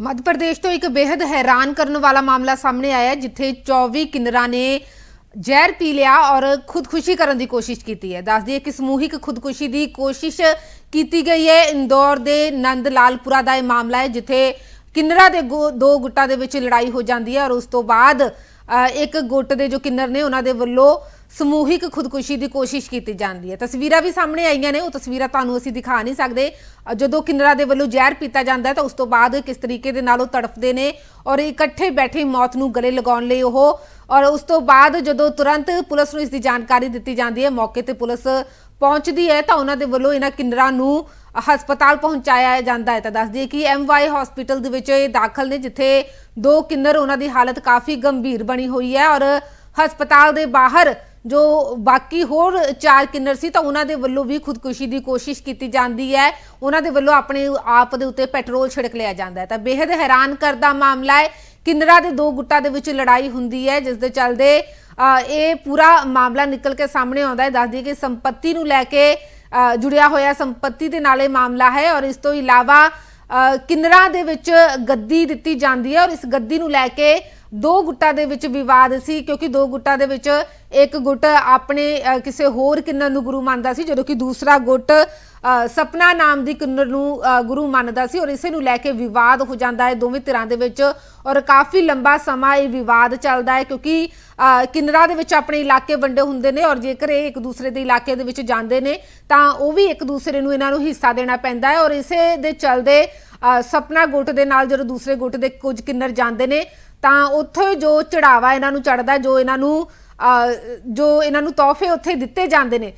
ਮੱਧ ਪ੍ਰਦੇਸ਼ ਤੋਂ ਇੱਕ ਬੇहद ਹੈਰਾਨ ਕਰਨ ਵਾਲਾ ਮਾਮਲਾ ਸਾਹਮਣੇ ਆਇਆ ਜਿੱਥੇ 24 ਕਿੰਨਰਾਂ ਨੇ ਜ਼ਹਿਰ ਪੀ ਲਿਆ ਔਰ ਖੁਦਕੁਸ਼ੀ ਕਰਨ ਦੀ ਕੋਸ਼ਿਸ਼ ਕੀਤੀ ਹੈ। ਦੱਸਦੀ ਹੈ ਕਿ ਸਮੂਹਿਕ ਖੁਦਕੁਸ਼ੀ ਦੀ ਕੋਸ਼ਿਸ਼ ਕੀਤੀ ਗਈ ਹੈ। ਇੰਦੌਰ ਦੇ ਨੰਦ ਲਾਲਪੁਰਾ ਦਾ ਇਹ ਮਾਮਲਾ ਹੈ, ਜਿੱਥੇ ਕਿੰਨਰਾਂ ਦੇ ਗੋ- ਦੋ ਗੁੱਟਾਂ ਦੇ ਵਿੱਚ ਲੜਾਈ ਹੋ ਜਾਂਦੀ ਹੈ ਔਰ ਉਸ ਤੋਂ ਬਾਅਦ ਇੱਕ ਗੁੱਟ ਦੇ ਜੋ ਕਿੰਨਰ ਨੇ, ਉਹਨਾਂ ਦੇ ਵੱਲੋਂ ਸਮੂਹਿਕ ਖੁਦਕੁਸ਼ੀ ਦੀ ਕੋਸ਼ਿਸ਼ ਕੀਤੀ ਜਾਂਦੀ ਹੈ। ਤਸਵੀਰਾਂ ਵੀ ਸਾਹਮਣੇ ਆਈਆਂ ਨੇ, ਉਹ ਤਸਵੀਰਾਂ ਤੁਹਾਨੂੰ ਅਸੀਂ ਦਿਖਾ ਨਹੀਂ ਸਕਦੇ। ਜਦੋਂ ਕਿੰਨਰਾਂ ਦੇ ਵੱਲੋਂ ਜ਼ਹਿਰ ਪੀਤਾ ਜਾਂਦਾ ਹੈ, ਤਾਂ ਉਸ ਤੋਂ ਬਾਅਦ ਕਿਸ ਤਰੀਕੇ ਦੇ ਨਾਲ ਉਹ ਤੜਫਦੇ ਨੇ ਔਰ ਇਕੱਠੇ ਬੈਠੇ ਮੌਤ ਨੂੰ ਗਲੇ ਲਗਾਉਣ ਲਈ ਉਹ। ਔਰ ਉਸ ਤੋਂ ਬਾਅਦ ਜਦੋਂ ਤੁਰੰਤ ਪੁਲਿਸ ਨੂੰ ਇਸ ਦੀ ਜਾਣਕਾਰੀ ਦਿੱਤੀ ਜਾਂਦੀ ਹੈ, ਮੌਕੇ ਤੇ ਪੁਲਿਸ ਪਹੁੰਚਦੀ ਹੈ, ਤਾਂ ਉਹਨਾਂ ਦੇ ਵੱਲੋਂ ਇਹਨਾਂ ਕਿੰਨਰਾਂ ਨੂੰ ਹਸਪਤਾਲ ਪਹੁੰਚਾਇਆ ਜਾਂਦਾ ਹੈ। ਤਾਂ ਦੱਸਦੀ ਹੈ ਕਿ ਐਮਵਾਈ ਹਸਪੀਟਲ ਦੇ ਵਿੱਚ ਇਹ ਦਾਖਲ ਨੇ, ਜਿੱਥੇ ਦੋ ਕਿੰਨਰ ਉਹਨਾਂ ਦੀ ਹਾਲਤ ਕਾਫੀ ਗੰਭੀਰ ਬਣੀ ਹੋਈ ਹੈ ਔਰ ਹਸਪਤਾਲ ਦੇ ਬਾਹਰ ਜੋ ਬਾਕੀ ਹੋਰ ਚਾਰ ਕਿੰਨਰ ਸੀ ਤਾਂ ਉਹਨਾਂ ਦੇ ਵੱਲੋਂ ਵੀ ਖੁਦਕੁਸ਼ੀ ਦੀ ਕੋਸ਼ਿਸ਼ ਕੀਤੀ ਜਾਂਦੀ ਹੈ। ਉਹਨਾਂ ਦੇ ਵੱਲੋਂ ਆਪਣੇ ਆਪ ਦੇ ਉੱਤੇ ਪੈਟਰੋਲ ਛਿੜਕ ਲਿਆ ਜਾਂਦਾ ਹੈ। ਤਾਂ ਬੇहद ਹੈਰਾਨ ਕਰਦਾ ਮਾਮਲਾ ਹੈ। ਕਿੰਨਰਾਂ ਦੇ ਦੋ ਗੁੱਟਾਂ ਦੇ ਵਿੱਚ ਲੜਾਈ ਹੁੰਦੀ ਹੈ ਜਿਸ ਦੇ ਚੱਲਦੇ ਇਹ ਪੂਰਾ ਮਾਮਲਾ ਨਿਕਲ ਕੇ ਸਾਹਮਣੇ ਆਉਂਦਾ ਹੈ। ਦੱਸਦੀ ਕਿ ਸੰਪਤੀ ਨੂੰ ਲੈ ਕੇ ਜੁੜਿਆ ਹੋਇਆ ਸੰਪਤੀ ਦੇ ਨਾਲ ਇਹ ਮਾਮਲਾ ਹੈ ਔਰ ਇਸ ਤੋਂ ਇਲਾਵਾ ਅ, ਕਿੰਨਰਾਂ ਦੇ ਵਿੱਚ ਗੱਦੀ ਦਿੱਤੀ ਜਾਂਦੀ ਹੈ ਔਰ ਇਸ ਗੱਦੀ ਨੂੰ ਲੈ ਕੇ ਦੋ ਗੁੱਟਾਂ ਦੇ ਵਿੱਚ ਵਿਵਾਦ ਸੀ ਕਿਉਂਕਿ ਦੋ ਗੁੱਟਾਂ ਦੇ ਵਿੱਚ ਇੱਕ ਗੁੱਟ ਆਪਣੇ ਕਿਸੇ ਹੋਰ ਕਿੰਨਰ ਨੂੰ ਗੁਰੂ ਮੰਨਦਾ ਸੀ ਜਦੋਂ ਕਿ ਦੂਸਰਾ ਗੁੱਟ ਸਪਨਾ ਨਾਮ ਦੀ ਕਿੰਨਰ ਨੂੰ ਗੁਰੂ ਮੰਨਦਾ ਸੀ ਔਰ ਇਸੇ ਨੂੰ ਲੈ ਕੇ ਵਿਵਾਦ ਹੋ ਜਾਂਦਾ ਹੈ ਦੋਵੇਂ ਧਿਰਾਂ ਦੇ ਵਿੱਚ ਔਰ ਕਾਫੀ ਲੰਬਾ ਸਮਾਂ ਇਹ ਵਿਵਾਦ ਚੱਲਦਾ ਹੈ ਕਿਉਂਕਿ ਅ, ਕਿੰਨਰਾਂ ਦੇ ਵਿੱਚ ਆਪਣੇ ਇਲਾਕੇ ਵੰਡੇ ਹੁੰਦੇ ਨੇ ਔਰ ਜੇਕਰ ਇਹ ਇੱਕ ਦੂਸਰੇ ਦੇ ਇਲਾਕੇ ਦੇ ਵਿੱਚ ਜਾਂਦੇ ਨੇ ਤਾਂ ਉਹ ਵੀ ਇੱਕ ਦੂਸਰੇ ਨੂੰ ਇਹਨਾਂ ਨੂੰ ਹਿੱਸਾ ਦੇਣਾ ਪੈਂਦਾ ਹੈ ਔਰ ਇਸੇ ਦੇ ਚੱਲਦੇ ਅ, ਸਪਨਾ ਗੁੱਟ ਦੇ ਨਾਲ ਜਦੋਂ ਦੂਸਰੇ ਗੁੱਟ ਦੇ ਕੁਝ ਕਿੰਨਰ ਜਾਂਦੇ ਨੇ ਤਾਂ ਉੱਥੇ ਜੋ ਚੜਾਵਾ ਇਹਨਾਂ ਨੂੰ ਚੜਦਾ ਜੋ ਇਹਨਾਂ ਨੂੰ ਜੋ ਇਹਨਾਂ ਨੂੰ ਤੋਹਫੇ ਉੱਥੇ ਦਿੱਤੇ ਜਾਂਦੇ ਨੇ।